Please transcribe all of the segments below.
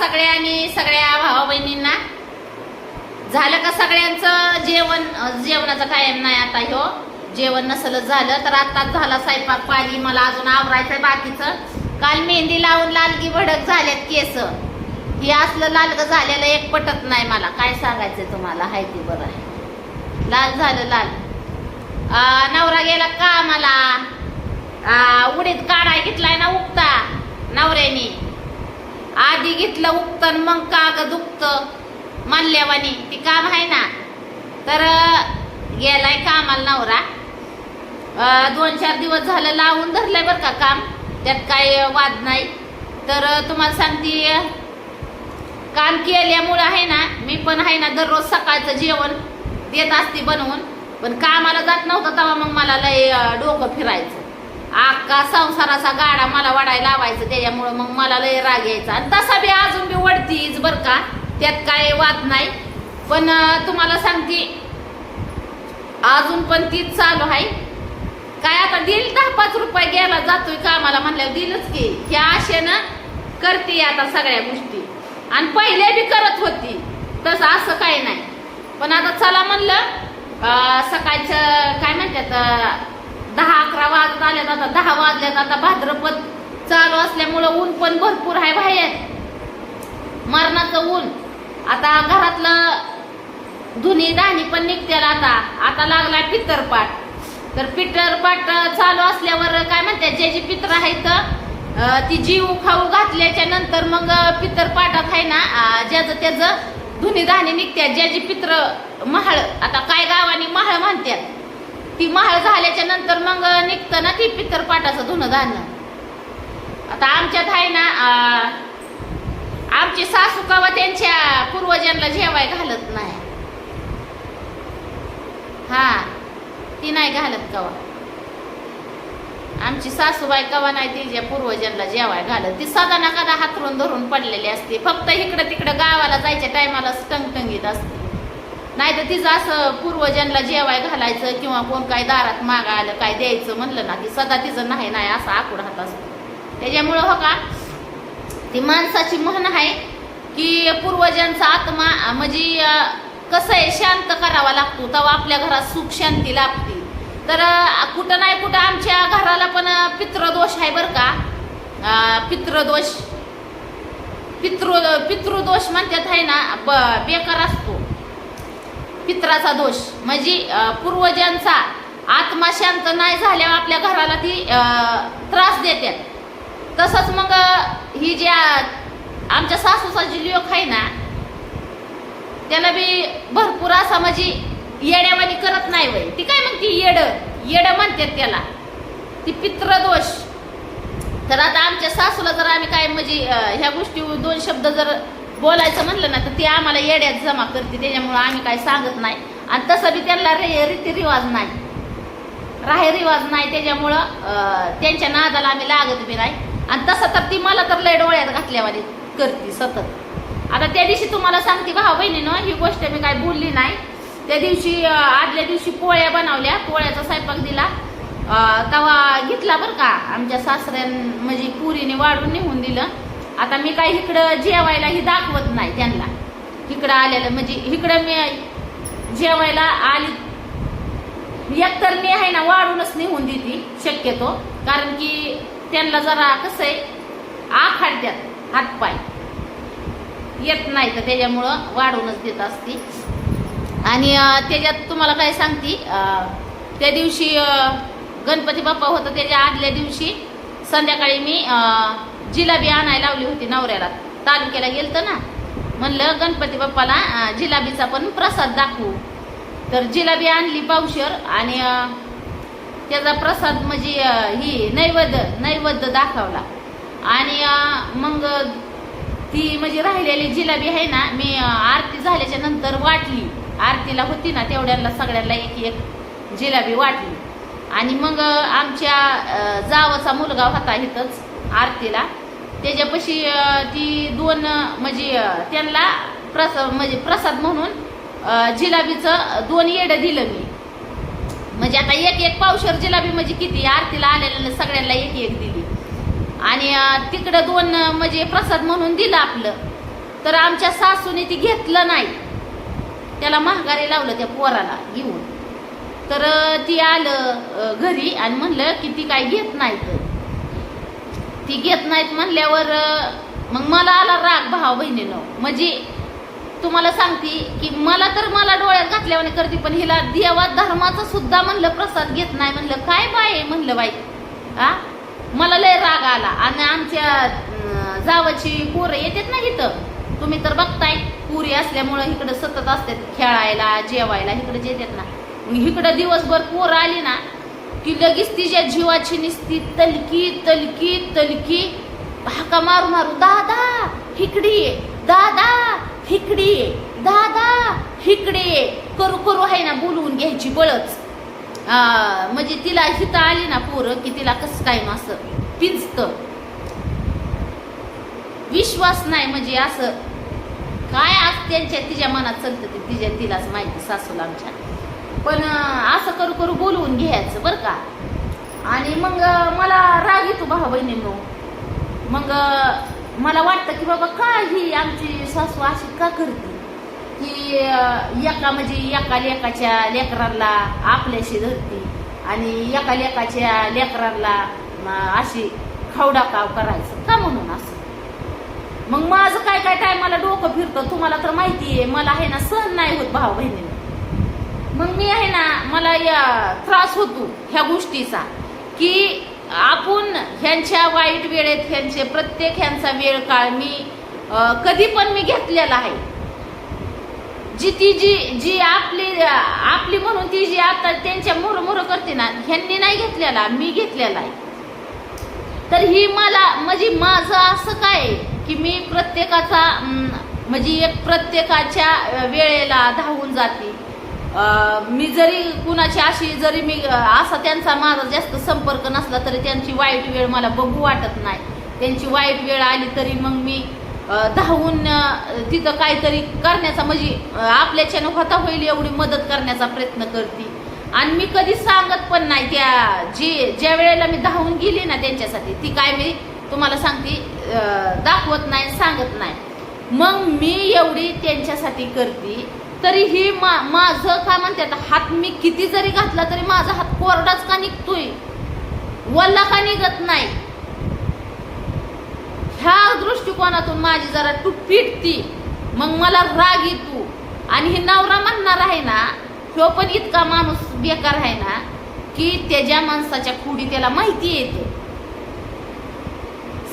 सगळ्यांनी सगळ्या भावा बहिणींना झालं का सगळ्यांचं जेवण? जेवणाचं टाईम नाही आता ह्यो. जेवण नसलं झालं तर आताच झाला स्वयंपाक पाणी. मला अजून आवरायचंय बाकीचं. काल मेहंदी लावून लालगी भडक झाल्यात केस. हे असलं लालग झालेलं एक पटत नाही मला. काय सांगायचं तुम्हाला? हाय ती बरं आहे. लाल झालं लाल. नवरा गेला का मला उडीत काढाय घेतलाय ना उगता नवऱ्यानी. आधी घेतलं उगतं मग काग दुखत मल्ल्यावानी ती काम आहे ना? तर गेलाय कामाला नवरा. दोन चार दिवस झालं लावून धरलंय बरं का काम. त्यात काय वाद नाही. तर तुम्हाला सांगते काम केल्यामुळं आहे ना मी पण आहे ना दररोज सकाळचं जेवण देत असते बनवून. पण कामाला जात नव्हतं तेव्हा मग मला लय डोकं फिरायचं. अख्खा संसाराचा गाडा मला वाढायला लावायचं त्याच्यामुळं मग मला लय राग यायचा. आणि तसा बी अजून बी वडतीच बरं का. त्यात काय वाद नाही. पण तुम्हाला सांगते अजून पण तीच चालू आहे. काय आता दिल दहा पाच रुपये घ्यायला जातोय कामाला म्हणल्यावर दिलच की. ह्या आशेनं करते आता सगळ्या गोष्टी. आणि पहिले बी करत होती. तसं असं काही नाही. पण आता चला म्हणलं सकाळचं काय म्हणतात दहा अकरा वाजत आल्यात आता दहा वाजल्यात आता. भाद्रपद चालू असल्यामुळं ऊन पण भरपूर आहे बाहेर. मरणाचं ऊन. आता घरातलं धुनी दाणी पण निघत्याला आता. आता लागला पितरपाट तर पितरपाट चालू असल्यावर काय म्हणतात जे जे पितर आहेत तर ती जीव खाऊ घातल्याच्या नंतर मग पितरपाटात आहे ना ज्याचं त्याचं धुनी दाणी निघत्यात. ज्याची पित्र महाळ आता काय गावानी महाळ म्हणतात ती महाळ झाल्याच्यानंतर मग निघतं ना ती पितरपाटाचं धुणं धाणं आता आमच्यात आहे ना आमची सासू कवा त्यांच्या पूर्वजांना जेवाय घालत नाही. हा ती नाही घालत कवा. आमची सासूबाई कवा नाही तिच्या पूर्वजांना जेवाय घालत. ती सदा ना कदा हातरून धरून पडलेली असते. फक्त इकडं तिकडं गावाला जायच्या टायमाला टंगटंगीत असते. नाही तर तिचं असं पूर्वजांना जेवाय घालायचं किंवा कोण काय दारात मागा आलं काय द्यायचं म्हणलं ना ती सदा तिचं नाही नाही असं आकुड हात असतो. त्याच्यामुळं हो का ती माणसाची म्हण आहे की पूर्वजांचा आत्मा म्हणजे कसं आहे शांत करावा लागतो. तेव्हा आपल्या घरात सुख शांती लाभते. तर कुठं नाही कुठं आमच्या घराला पण अं, पितृदोष आहे बरं का. अं, पितृदोष पितृ पितृदोष म्हणतात आहे ना ब बेकार असतो. पित्राचा दोष. म्हणजे पूर्वजांचा आत्मा शांत नाही झाल्यावर आपल्या घराला ती त्रास देतात तसंच मग ही ज्या आमच्या सासूचा जी लोक आहे ना त्याला बी भरपूर असा म्हणजे येड्यावानी करत नाही वय ती काय म्हणते? येड. येड म्हणतात त्याला. ती पित्रदोष तर आता आमच्या सासूला जर आम्ही काय म्हणजे ह्या गोष्टी दोन शब्द जर बोलायचं म्हटलं ना तर ती आम्हाला येड्यात जमा करते त्याच्यामुळं आम्ही काय सांगत नाही. आणि तसं बी त्यांना रे रीतिरिवाज नाही. राहे रिवाज नाही त्याच्यामुळं त्यांच्या नादाला आम्ही लागत बी नाही. आणि तसं तर ती मला तर लय डोळ्यात घातल्यावाली करते सतत. आता त्या दिवशी तुम्हाला सांगते भाऊ बहिणीनं ही गोष्ट मी काय बोलली नाही. त्या दिवशी आदल्या दिवशी पोळ्या बनवल्या पोळ्याचा स्वयंपाक दिला. तवा घेतला बरं का आमच्या सासऱ्यां म्हणजे पुरीने वाढून निघून दिलं. आता मी काय इकडं जेवायला ही दाखवत नाही त्यांना. इकडं आलेलं म्हणजे इकडं मी जेवायला आली. एकतर मी आहे ना वाढूनच निघून देते शक्यतो. कारण की त्यांना जरा कसं आहे आखाडत्यात हातपाय. येत नाही तर त्याच्यामुळं वाढूनच देत असते. आणि त्याच्यात तुम्हाला काय सांगते त्या दिवशी गणपती बाप्पा होता त्याच्या आदल्या दिवशी संध्याकाळी मी जिलाबी आणायला लावली होती नवऱ्याला. तालुक्याला गेलतं ना. म्हणलं गणपती बाप्पाला जिलाबीचा पण प्रसाद दाखवू. तर जिलाबी आणली पावशर आणि त्याचा प्रसाद म्हणजे ही नैवेद्य नैवेद्य दाखवला. आणि मग ती म्हणजे राहिलेली जिलाबी आहे ना मी आरती झाल्याच्यानंतर वाटली. आरतीला होती ना तेवढ्याला सगळ्यांना एक एक जिलाबी वाटली. आणि मग आमच्या जावाचा मुलगा होता इथंच आरतीला. त्याच्यापाशी ती दोन म्हणजे त्यांना प्रस म्हणजे प्रसाद म्हणून जिलाबीचं दोन येडं दिलं मी. म्हणजे आता एक एक पावशर जिलाबी म्हणजे किती? आरतीला आलेल्या सगळ्यांना एक एक दिली. आणि तिकडं दोन म्हणजे प्रसाद म्हणून दिलं आपलं. तर आमच्या सासूने ती घेतलं नाही. त्याला महागारी लावलं त्या पोराला घेऊन. तर ती आलं घरी आणि म्हणलं की ती काय घेत नाही तर. ती घेत नाहीत म्हणल्यावर मग मला आला राग भावा बहिणीनं. म्हणजे तुम्हाला सांगते की मला तर मला डोळ्यात घातल्यावाने करते पण हिला देवा धर्माचा सुद्धा म्हणलं प्रसाद घेत नाही म्हणलं. काय बाय म्हणलं बाई? हा मला लय राग आला. आणि आमच्या जावाची पोरं येतात ना इथं. तुम्ही तर बघताय पुरी असल्यामुळं इकडं सतत असतात खेळायला जेवायला इकडे येतात ना. मग इकडं दिवसभर पोरं आली ना की लगेच तिच्या जीवाची निसती तलकी तलकी तलकी. हाका मारू मारू दादा हिकडी ये दादा हिकडी ये दादा हिकडे ये. करू करू आहे ना बोलवून घ्यायची बळच. म्हणजे तिला हिथं आली ना पोरं की तिला कसं काय ना असं पिंचत विश्वास नाही म्हणजे असं. काय आज त्यांच्या तिच्या मनात चालतं ते तिच्या तिलाच माहिती सासूला आमच्या. पण असं करू करू बोलवून घ्यायचं बरं का. आणि मग मला राग येतो भावा बहिणींनो. मग मला वाटतं की बाबा का ही आमची सासू अशी का करते? की एका म्हणजे एका लेकाच्या लेकरांना आपल्याशी धरते आणि एका लेकाच्या लेकरांना अशी खावडाकाव करायचं का म्हणून असं? मग माझं काय काय टायमाला डोकं फिरतं तुम्हाला तर माहिती आहे मला आहे ना सहन नाही होत भाऊ बहिणी मग मी आहे ना मला या त्रास होतो ह्या गोष्टीचा. की आपण ह्यांच्या वाईट वेळेत ह्यांचे प्रत्येक ह्यांचा वेळ काळ मी कधी पण मी घेतलेला आहे. जी ती जी जी आपली आपली म्हणून ती जी आता त्यांच्या मोरमोर करते ना ह्यांनी नाही घेतलेला मी घेतलेला आहे. तर ही मला म्हणजे माझं असं काय की मी प्रत्येकाचा म्हणजे एक प्रत्येकाच्या वेळेला धावून जाते. मी जरी कुणाची अशी जरी मी असा त्यांचा माझा जास्त संपर्क नसला तरी त्यांची वाईट वेळ मला बघू वाटत नाही. त्यांची वाईट वेळ आली तरी मग मी धावून तिथं काहीतरी करण्याचा म्हणजे आपल्याच्यानं होता होईल एवढी मदत करण्याचा प्रयत्न करते. आणि मी कधी सांगत पण नाही त्या जी ज्या वेळेला मी धावून गेली ना त्यांच्यासाठी ती काय मी तुम्हाला सांगते दाखवत नाही सांगत नाही. मग मी एवढी त्यांच्यासाठी करते तरीही मा माझं काय म्हणतात हात मी किती जरी घातला तरी माझा हात कोरडाच का निघतोय? वल्ला का निघत नाही? ह्या दृष्टिकोनातून माझी जरा तू पिटती मग मला राग येतो. आणि हे नवरा म्हणणार आहे ना तो पण इतका माणूस बेकार आहे ना की त्याच्या माणसाच्या खुडी त्याला माहिती येतं.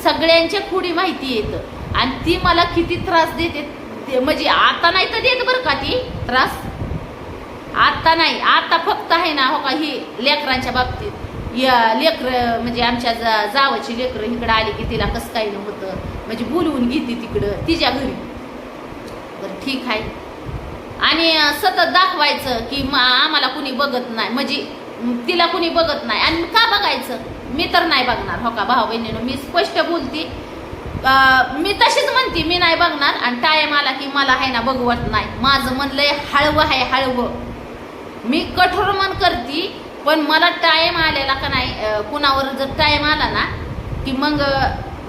सगळ्यांच्या खुडी माहिती येतं. आणि ती मला किती त्रास देते ते- म्हणजे आता नाही तर देत बरं का ती? त्रास? आता नाही. आता फक्त आहे ना हो का ही लेकरांच्या बाबतीत. या लेकर म्हणजे आमच्या जा जावाची लेकरं इकडं आली की तिला कसं काही नव्हतं म्हणजे बोलवून घेते तिकडं तिच्या घरी. बरं ठीक आहे. आणि सतत दाखवायचं की मा आम्हाला कुणी बघत नाही. म्हणजे तिला कुणी बघत नाही. आणि का बघायचं? मी तर नाही बघणार. हो का भाऊ बहिणीनं मी स्पष्ट बोलते. मी तशीच म्हणते मी नाही बघणार आणि टायम आला की मला आहे ना बघवत नाही. माझं म्हणलंय हळवं आहे हळवं. मी कठोर मन करते पण मला टाईम आलेला का नाही कुणावर जर टाईम आला ना की मग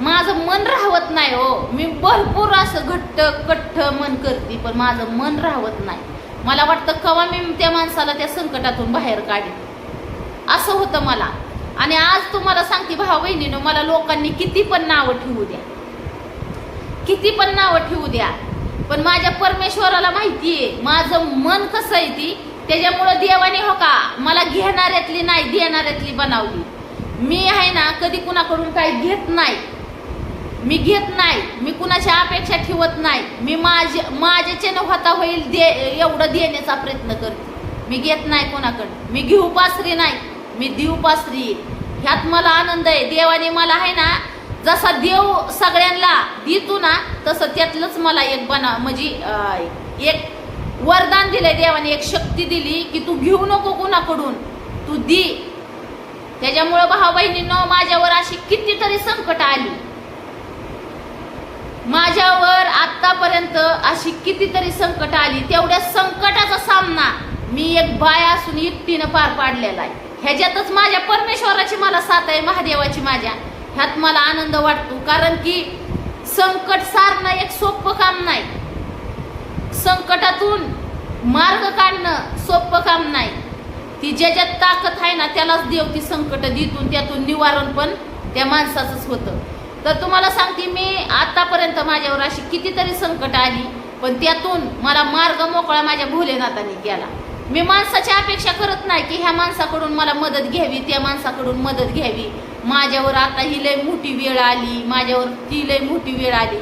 माझं मन राहवत नाही हो. मी भरपूर असं घट्ट कट्ट मन करते पण माझं मन राहवत नाही. मला वाटतं कवा मी त्या माणसाला त्या संकटातून बाहेर काढेन. असं होतं मला. आणि आज तुम्हाला सांगते भाऊ बहिणीनं मला लोकांनी किती पण नावं ठेवू द्या. किती पण नावं ठेवू द्या. पण माझ्या परमेश्वराला माहिती आहे माझं मन कसं आहे ती त्याच्यामुळं देवाने हो का मला घेणाऱ्यातली नाही देणाऱ्यातली बनवली. मी आहे ना कधी कुणाकडून काही घेत नाही. मी घेत नाही मी कुणाच्या अपेक्षा ठेवत नाही. मी माझे माझ्याचे न होता होईल दे एवढं देण्याचा प्रयत्न करते. मी घेत नाही कोणाकडे. मी घेऊ पासरी नाही मी देऊ पासरी ह्यात मला आनंद आहे. देवाने मला आहे ना जसा देव सगळ्यांना देतो ना तसं त्यातलंच मला एक बना म्हणजे एक वरदान दिलंय देवाने एक शक्ती दिली की तू घेऊ नको कोणाकडून. तू दे. त्याच्यामुळं भाऊ बहिणीनं माझ्यावर अशी कितीतरी संकट आली. माझ्यावर आतापर्यंत अशी कितीतरी संकट आली. तेवढ्या संकटाचा सामना मी एक बाय असून एकटीनं पार पाडलेला आहे. ह्याच्यातच माझ्या परमेश्वराची मला साथ आहे महादेवाची माझ्या. ह्यात मला आनंद वाटतो कारण की संकट सारणं एक सोपं काम नाही. संकटातून मार्ग काढणं सोपं काम नाही. ती ज्याच्यात ताकद आहे ना त्यालाच देव ती संकट देतून त्यातून निवारण पण त्या माणसाचंच होतं. तर तुम्हाला सांगते मी आतापर्यंत माझ्यावर अशी कितीतरी संकट आली पण त्यातून मला मार्ग मोकळा माझ्या भोलेनाथाने गेला मी माणसाची अपेक्षा करत नाही की ह्या माणसाकडून मला मदत घ्यावी त्या माणसाकडून मदत घ्यावी. माझ्यावर आता ही लय मोठी वेळ आली माझ्यावर ती लय मोठी वेळ आली.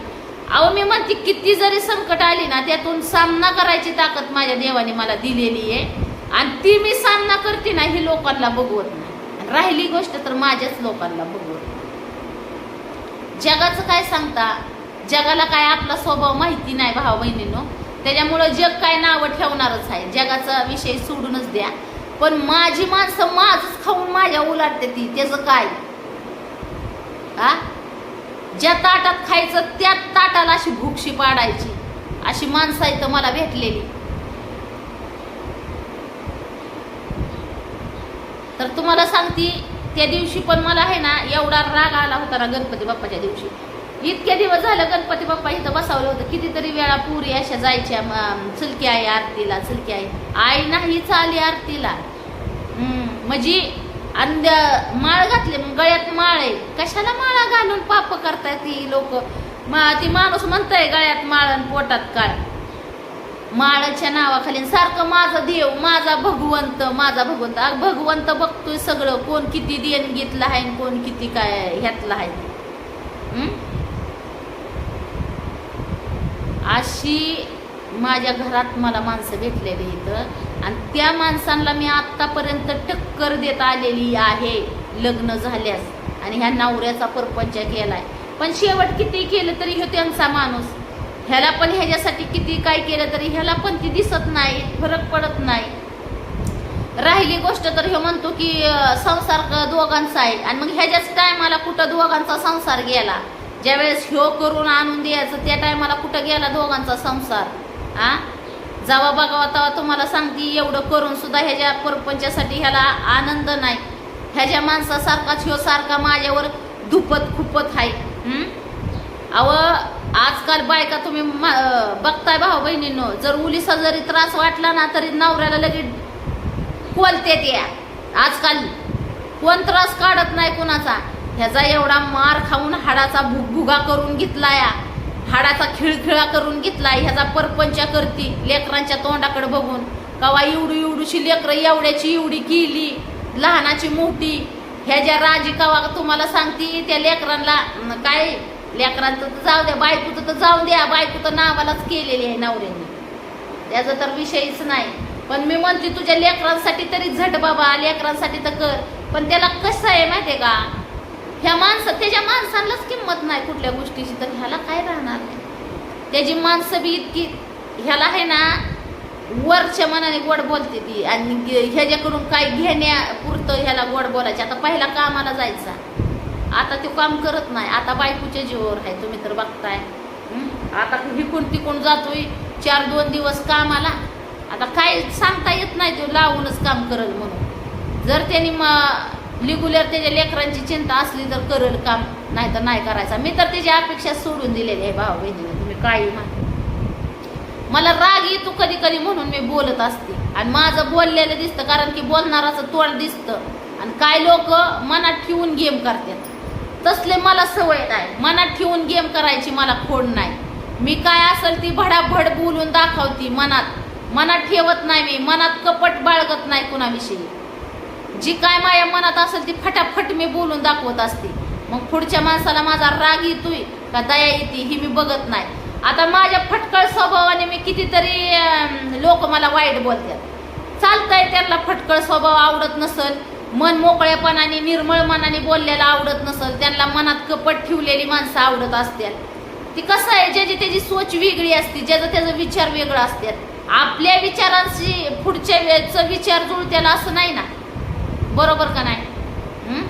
अहो मी म्हणते किती जरी संकट आली ना त्यातून सामना करायची ताकद माझ्या देवाने मला दिलेली आहे. आणि ती मी सामना करते ना ही लोकांना बघवत नाही. राहिली गोष्ट तर माझ्याच लोकांना बघवत जगाचं काय सांगता? जगाला काय आपला स्वभाव माहिती नाही भाऊ बहिणींनो. त्याच्यामुळं जग काय नावं ठेवणारच आहे. जगाचा विषय सोडूनच द्या. पण माझी माणसं माझच खाऊन माझ्या उलाटते ती. त्याचं काय? हा? ज्या ताटात खायचं त्या ताटाला अशी भुकशी पाडायची. अशी माणसं इथं मला भेटलेली. तर तुम्हाला सांगती त्या दिवशी पण मला आहे ना एवढा राग आला होता ना गणपती बाप्पाच्या दिवशी. इतके दिवस झालं गणपती बाप्पा इथं बसावलं होतं. कितीतरी वेळा पुरी अशा जायच्या चुलकी चलकी आई आरतीला चलकी आई. आई नाही चाली आरतीला. हम्म, म्हणजे अंध माळ गळ्यात माळ आहे. कशाला माळा घालून पाप करतायत ती लोक? मा ती माणूस म्हणताय गळ्यात माळ आणि पोटात काळ माळाच्या नावाखाली सारखं माझा देव माझा भगवंत माझा भगवंत. अग भगवंत बघतोय सगळं. कोण किती देणगीतलं आहे आणि कोण किती काय ह्यातलं आहे. अशी माझ्या घरात मला माणसं भेटलेली इथं. आणि त्या माणसांना मी आत्तापर्यंत टक्कर देत आलेली आहे. लग्न झाल्यास आणि ह्या नवऱ्याचा परपंच केलाय. पण शेवट किती केलं तरी ह्यो त्यांचा माणूस. ह्याला पण ह्याच्यासाठी किती काय केलं तरी ह्याला पण ती दिसत नाही फरक पडत नाही. राहिली गोष्ट तर हे म्हणतो की संसार दोघांचा आहे. आणि मग ह्याच्याच टायमाला कुठं दोघांचा संसार गेला? ज्यावेळेस ह्यो करून आणून द्यायचं त्या टायमाला कुठं गेला दोघांचा संसार? आ? जावा बघावा तेव्हा तुम्हाला सांगते एवढं करून सुद्धा ह्याच्या परपंचासाठी ह्याला आनंद नाही. ह्याच्या माणसासारखाच ह्यो सारखा माझ्यावर दुपत खुपत आहे अव आजकाल बायका तुम्ही मा- बघताय भाऊ बहिणींनो जर मुलीचा जरी त्रास वाटला ना तरी नवऱ्याला लगेच कोलते त्या आजकाल कोण त्रास काढत नाही कुणाचा? ह्याचा एवढा मार खाऊन हाडाचा भुगभुगा करून घेतलाय. हाडाचा खिळखिळा करून घेतला ह्याचा परपंच करती लेकरांच्या तोंडाकडे बघून. कवा इवडू इवडूशी लेकरं एवढ्याची एवढी केली. लहानाची मोठी ह्या ज्या राजी तुम्हाला सांगती त्या लेकरांना काय लेकरांचं तर जाऊ द्या बायकोचं तर जाऊ द्या बायको तर नावालाच केलेली आहे नवऱ्याने. त्याचा तर विषयच नाही. पण मी म्हणते तुझ्या लेकरांसाठी तरी झट बाबा लेकरांसाठी तर कर. पण त्याला कसं आहे माहिती आहे का? ह्या माणसं त्याच्या माणसांनाच किंमत नाही कुठल्या गोष्टीची तर ह्याला काय राहणार? नाही त्याची माणसं बी इतकी ह्याला आहे ना वरच्या मनाने गोड बोलते ती. आणि ह्याच्याकडून काय घेण्यापुरतं ह्याला गोड बोलायचे. आता पहिला कामाला जायचा. आता तो काम करत नाही. आता बायकोच्या जीवावर आहे. तुम्ही तर बघताय. आता हिकून तिकून जातोय. चार दोन दिवस कामाला. आता काय सांगता येत नाही. तो लावूनच काम करल म्हणून. जर त्यांनी म लिगुलर त्याच्या लेकरांची चिंता असली तर करल काम. नाही तर नाही करायचा. मी तर त्याची अपेक्षा सोडून दिलेली आहे भाऊ बहिणीने तुम्ही काही म्हणा. मला राग येतो कधी कधी म्हणून मी बोलत असते. आणि माझं बोललेलं दिसतं कारण की बोलणाराचं तोंड दिसतं. आणि काय लोक मनात ठेवून गेम करतात. तसले मला सवय नाही. मनात ठेवून गेम करायची मला खोड नाही. मी काय असेल ती भडाभड बोलून दाखवती मनात. मनात ठेवत नाही मी. मनात कपट बाळगत नाही कुणाविषयी. जी काय माझ्या मनात असेल ती फटाफट मी बोलून दाखवत असते. मग पुढच्या माणसाला माझा राग येतोय का दया येते ही मी बघत नाही. आता माझ्या फटकळ मी कितीतरी लोक मला वाईट बोलतात. चालतंय त्यांना फटकळ स्वभाव आवडत नसल मन मोकळेपणाने निर्मळ मनाने बोललेला आवडत नसल त्यांना मनात कपट ठेवलेली माणसं आवडत असतात. ती कसं आहे ज्याची त्याची सोच वेगळी असते ज्याचा त्याचा विचार वेगळा असतात. आपल्या विचारांशी पुढच्या वेळचा विचार जुळत्याला असं नाही ना? बरोबर का नाही?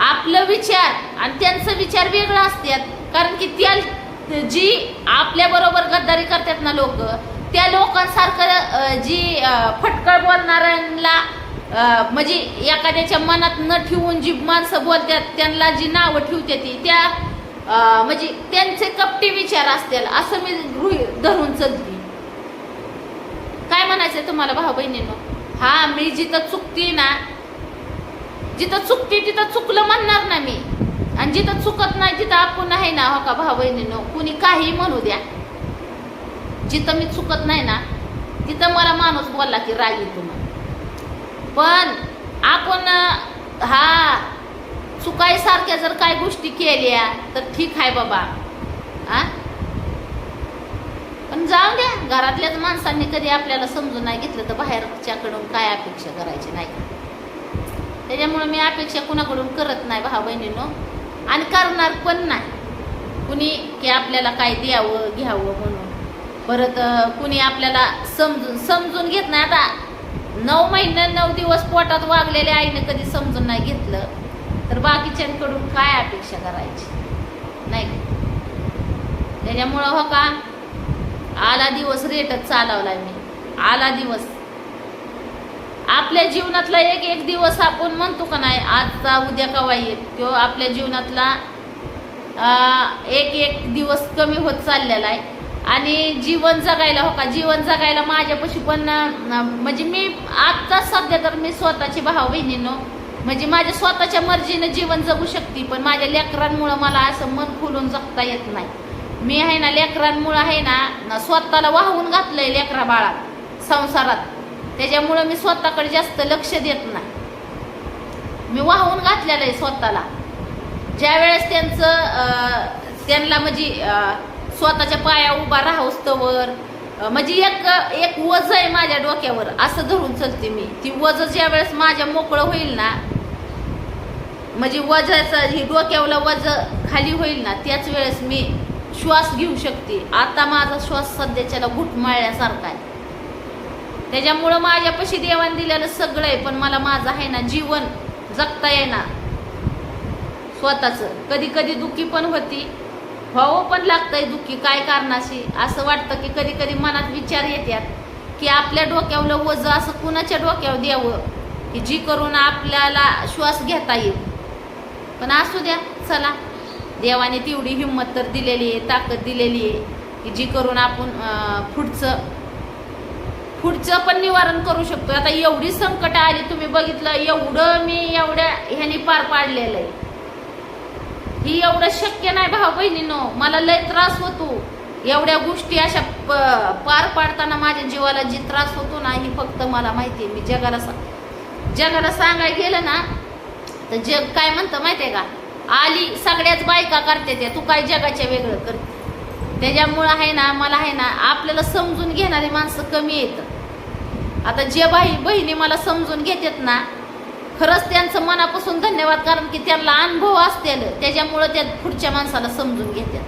आपलं विचार आणि त्यांचं विचार वेगळा असतात कारण की त्या जी आपल्याबरोबर गद्दारी करतात ना लोक त्या लोकांसारखं जी फटकळ बोलणाऱ्यांना म्हणजे एखाद्याच्या मनात न ठेवून जी माणसं बोलतात त्यांना जी नावं ठेवते ती त्या म्हणजे त्यांचे कपटी विचार असतील असं मी गृही धरून चलती. काय म्हणायचं तुम्हाला भाऊ बहिणीनो? हा मी जिथं चुकती ना जिथं चुकती तिथं चुकलं म्हणणार ना मी. आणि जिथं चुकत नाही तिथं आपण आहे ना हो का भाऊ बहिणीनो कुणी काही म्हणू द्या. जिथं मी चुकत नाही ना तिथं मला माणूस बोलला की राग येतो मग पण आपण हा चुकायसारख्या जर काय गोष्टी केल्या तर ठीक आहे बाबा. आ? पण जाऊ द्या घरातल्याच माणसांनी कधी आपल्याला समजून नाही घेतलं तर बाहेरच्याकडून काय अपेक्षा करायची नाही त्याच्यामुळे मी अपेक्षा कुणाकडून करत नाही भाऊ बहिणीनो. आणि करणार पण नाही. कुणी की आपल्याला काय द्यावं घ्यावं म्हणून. परत कुणी आपल्याला समजून समजून घेत नाही. आता नऊ महिने नऊ दिवस पोटात वागलेल्या आईनं कधी समजून नाही घेतलं तर बाकीच्यांकडून काय अपेक्षा करायची? नाही त्याच्यामुळं हो का? आला दिवस रेटच चालवलाय मी. आला दिवस. आपल्या जीवनातला एक एक दिवस आपण म्हणतो का नाही आजचा उद्या कवा येईल किंवा आपल्या जीवनातला एक एक दिवस कमी होत चाललेला आहे. आणि जीवन जगायला हो का जीवन जगायला माझ्यापाशी पण म्हणजे मी आत्ता सध्या तर मी स्वतःची भाव बहिणीनो म्हणजे माझ्या स्वतःच्या मर्जीनं जीवन जगू शकते पण माझ्या लेकरांमुळं मला असं मन फुलून जगता येत नाही. मी आहे ना लेकरांमुळं आहे ना ना स्वतःला वाहून घातलंय लेकरा बाळात संसारात. त्याच्यामुळं मी स्वतःकडे जास्त लक्ष देत नाही. मी वाहून घातलेलं आहे स्वतःला. ज्या वेळेस त्यांचं त्यांना म्हणजे स्वतःच्या पाया उभा राहस्तवर म्हणजे एक एक वज आहे माझ्या डोक्यावर असं धरून चलते मी. ती वज ज्या वेळेस माझ्या मोकळं होईल ना म्हणजे वजाचं ही डोक्यावला वज खाली होईल ना त्याच वेळेस मी श्वास घेऊ शकते. आता माझा श्वास सध्याच्याला घुटमाळल्यासारखा आहे. त्याच्यामुळं माझ्यापाशी देवान दिलेलं सगळं आहे पण मला माझं आहे ना जीवन जगता येणार. स्वतःचं. कधी कधी दुःखी पण होती. व्हावं पण लागतंय दुःखी काय कारणाशी? असं वाटतं की कधी कधी मनात विचार येतात की आपल्या डोक्यावलं वज असं कुणाच्या डोक्यावर द्यावं? की जी करून आपल्याला श्वास घेता येईल. पण असू द्या चला. देवाने तेवढी हिंमत तर दिलेली आहे ताकद दिलेली आहे की जी करून आपण पुढचं पुढचं पण निवारण करू शकतो आता एवढी संकट आली तुम्ही बघितलं एवढं मी एवढ्या ह्यानी पार पाडलेलं आहे. ही एवढं शक्य नाही भाऊ बहिणीनो. मला लय त्रास होतो. एवढ्या गोष्टी अशा प- पार पाडताना माझ्या जीवाला जी त्रास होतो ना ही फक्त मला माहिती आहे मी जगाला सा- जगाला सांगायला गेलं ना तर जग काय म्हणतं माहिती आहे का? आली सगळ्याच बायका करते त्या. तू काय जगाच्या वेगळं करते? त्याच्यामुळं आहे ना मला आहे ना आपल्याला समजून घेणारी माणसं कमी येतं आता जे बाई बहिणी मला समजून घेतात ना खरंच त्यांचं मनापासून धन्यवाद कारण की त्यांना अनुभव असतील. त्याच्यामुळं त्या पुढच्या माणसाला समजून घेतात.